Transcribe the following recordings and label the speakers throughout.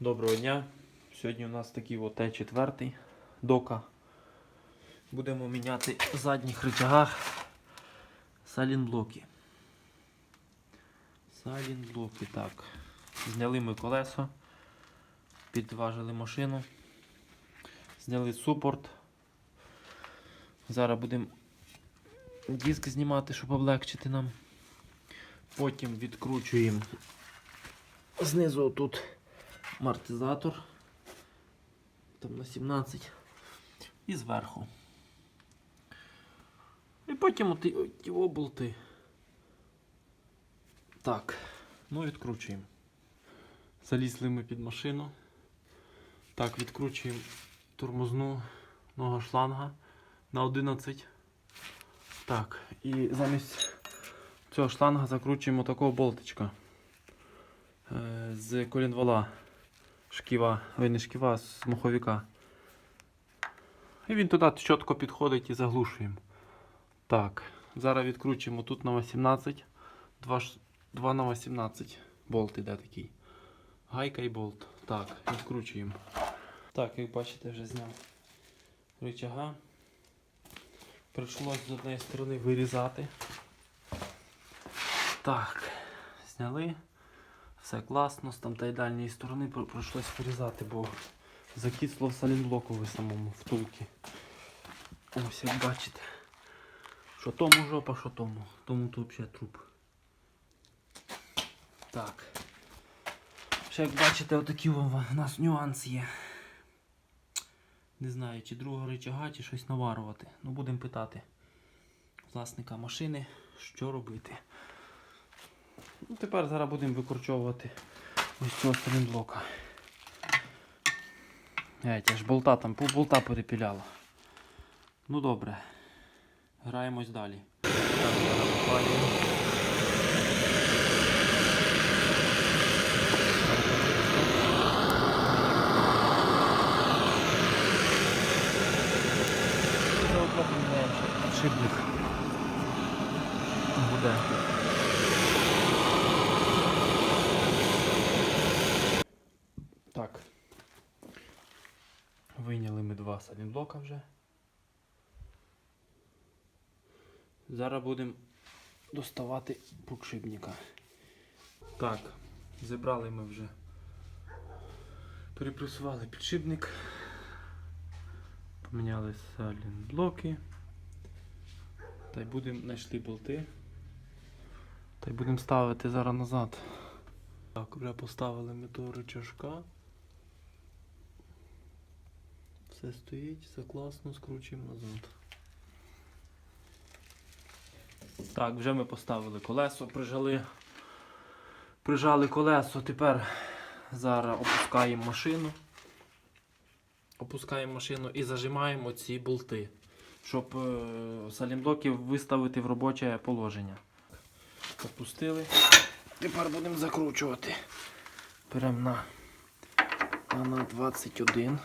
Speaker 1: Доброго дня. Сьогодні у нас такий от Т4 дока. Будемо міняти в задніх рычагах салінблоки. Салінблоки, так. Зняли ми колесо, підважили машину, зняли супорт. Зараз будемо диск знімати, щоб облегчити нам. Потім відкручуємо знизу тут амортизатор. Там на 17. І зверху. І потім оті, оті оболти. Так, ну відкручуємо. Залізли ми під машину. Так, відкручуємо тормозну ногу шланга на 11. Так, і замість цього шланга закручуємо такого болтичка е, з колінвала шківа, ой, не шківа, а з маховика. І він туди чітко підходить і заглушуємо. Так, зараз відкручуємо тут на 18, 2, 2 на 18 болт іде такий. Гайка і болт. Так, відкручуємо. Так, як бачите, вже зняв рычага. Прийшлось з однієї сторони вирізати. Так, зняли. Все класно, з там та й дальньої сторони при- прийшлось вирізати, бо закисло в салінблокові самому втулки. Ось як бачите. Що тому жопа, що тому. Тому тут взагалі труп. Так. Ще як бачите, отакі у нас нюанс є. Не знаю, чи другого рычага, чи щось наварувати. Ну будемо питати власника машини, що робити. Ну, тепер зараз будемо викорчовувати ось цього стрімблока. Геть, аж болта там, пів болта перепіляло. Ну добре. Граємось далі. Шибник буде. Так. Вийняли ми два салінблока вже. Зараз будемо доставати подшипника. Так, зібрали ми вже. Перепресували підшипник. Поміняли салінблоки. Та й будемо знайшли болти. Та й будемо ставити зараз назад. Так, вже поставили ми того рычажка. Все стоїть, все класно, скручуємо назад. Так, вже ми поставили колесо, прижали. Прижали колесо, тепер зараз опускаємо машину. Опускаємо машину і зажимаємо ці болти, щоб е, салімблоки виставити в робоче положення. Опустили. Тепер будемо закручувати. Беремо на, на 21.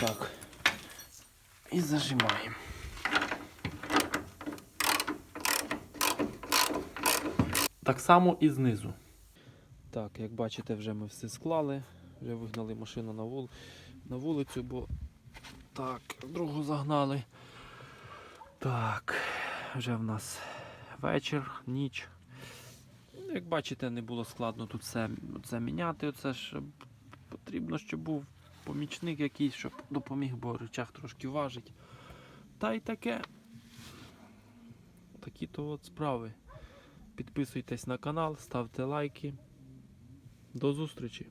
Speaker 1: Так. І зажимаємо. Так само і знизу. Так, як бачите, вже ми все склали, вже вигнали машину на, вул... на вулицю, бо так, другу загнали. Так, вже в нас вечір, ніч. Як бачите, не було складно тут все це міняти. Оце ж потрібно, щоб був помічник якийсь, щоб допоміг, бо речах трошки важить. Та й таке. Такі то от справи. Підписуйтесь на канал, ставте лайки. До зустрічі!